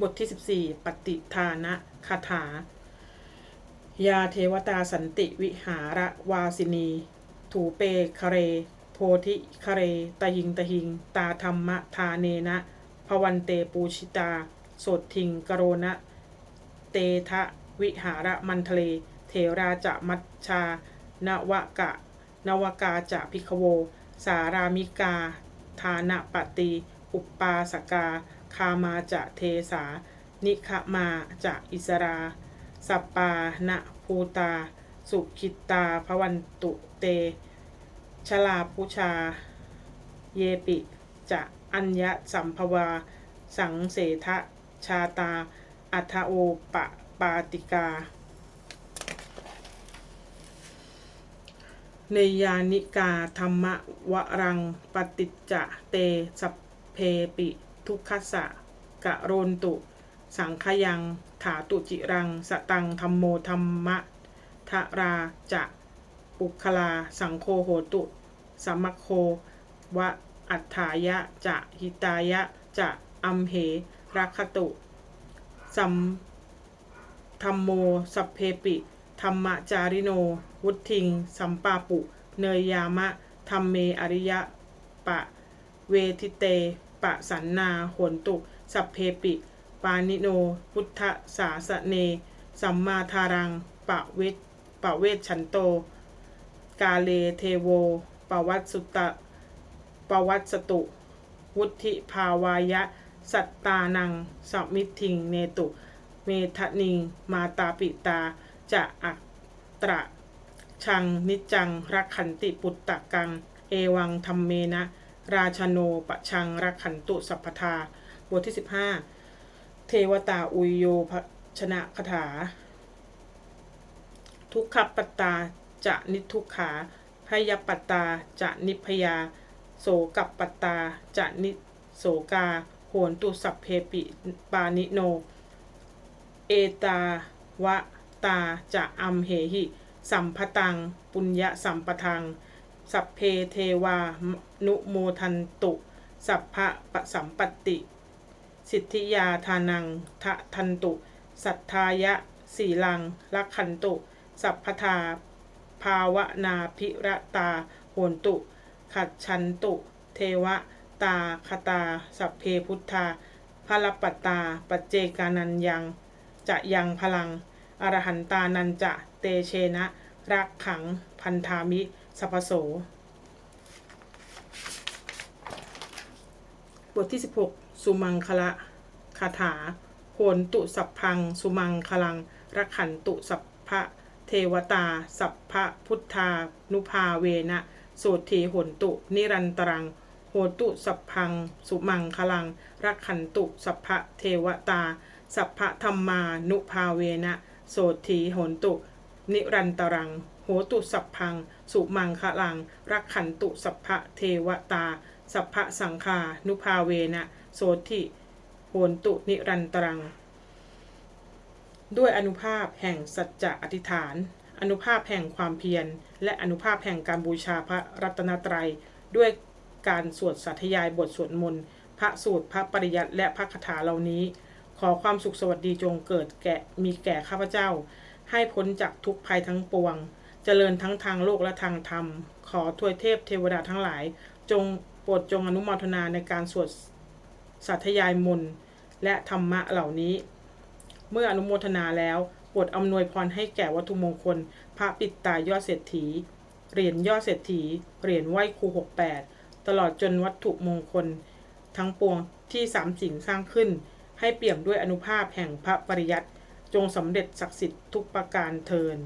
บทที่ 14 ปฏิทานะคาถา ยาเทวตาสันติวิหารวาสินี ถูเปคเร โพธิคเร ตหิงตหิง ตาธรรมทาเนนะพวันเตปูชิตา โสดทิงกโรนะเตทะวิหารมันทะเลเถราจะมัชชานวกะ นวกาจะพิคโว สารามิกา ทานะปฏิ อุปปาสกา คามาจะเทสา นิคมาจะอิสรา สปปานะภูตา สุขิตาพวันตุเต ชลาพุชา เยปิ จะอัญญสัมภวา สังเสทะชาตา อัทโอปะปาติกา เนยานิกาธรรมวรังปฏิจจะเตสัพเพปิ ทุกขสะกะโรนตุ สังขยังถาตุจิรัง สตังธรรมโมธรรมะทะราจะปุคลา สังโฆโหตุสัมมโควะอัฏฐายะจะหิตายะจะอัมเหรัคตุสัมธรรมโมสัพเพปิ ธรรมจาริโน วุทิง สัมปาปุ เนยยามะธรรมเมอริยะปะ เวทิเต ปะสันนาโหนตุสัพเพปิ ปานิโน พุทธสาสเน สัมมาทารัง ปะเวทปะเวชชันโต กาเลเทโว ปวัตสุตะปวัตสตุ วุธิภาวายะ สัตตานังสมิทิงเนตุ เมทะนิง มาตาปิตา จะอักตระชังนิจังรักขันติปุตตะกัง เอวังธรรมเมนะ ราชโนปชังรักขันตุสัพพทา บทที่ 15 เทวตาอุยโยภชนะคาถา ทุกขปตาจะนิทุกขาพยปตาจะนิพยา โสกับปตตาจะนิโสกา โหนตุสัพเพปิปานิโน เอตาวะตาจะอัมเหหิ สัมพตัง ปุญญสัมปทัง สัพเพเทวานุโมทันตุ สัพพะปะสัมปติ สิทธิยาทานังทะทันตุ สัทธายะสีลังลักขันตุ สัพพทา ภาวนาพิระตาโหนตุ ขัดชันตุ เทวตาคตา สัพเพพุทธาพลปัตตา ปัจเจกานันยัง จะยังพลัง อรหันตานันจะ เตเชนะ รักขัง พันธามิ สัพพโส บทที่ 16 สุมังคละคาถาโหนตุสัพพัง สุมังคลังรักขันตุสัพพะเทวตา สัพพะพุทธานุภาเวนะโสถีโหนตุ นิรันตรัง โหตุสัพพัง สุมังคลังรักขันตุสัพพะเทวตา สัพพะธรรมานุภาเวนะโสถีโหนตุ นิรันตรัง หตุสัพพัง สุมังคลัง รักขันตุสัพพะเทวตา สัพพะสังฆานุภาเวนะโสทิโหนตุนิรันตรัง ด้วยอนุภาพแห่งสัจจะอธิษฐาน อนุภาพแห่งความเพียร และอนุภาพแห่งการบูชาพระรัตนตรัย ด้วยการสวดสาธยายบทสวดมนต์ พระสูตร พระปริยัติและพระคาถาเหล่านี้ ขอความสุขสวัสดีจงเกิดแก่มีแก่ข้าพเจ้า ให้พ้นจากทุกภัยทั้งปวง จริญทั้งทางโลกและทางธรรม ขอทวยเทพเทวดาทั้งหลาย จงโปรดจงอนุโมทนาในการสวดสาธยายมนและธรรมะเหล่านี้ เมื่ออนุโมทนาแล้วโปรดอำนวยพรให้แก่วัตถุมงคล พระปิดตายอดเศรษฐี เหรียญยอดเศรษฐี เหรียญไหว้ครู68ตลอดจนวัตถุมงคล ทั้งปวงที่สามสิ่งสร้างขึ้น ให้เปี่ยมด้วยอนุภาพแห่งพระปริยัติจงสำเร็จศักดิ์สิทธิ์ทุกประการเทิน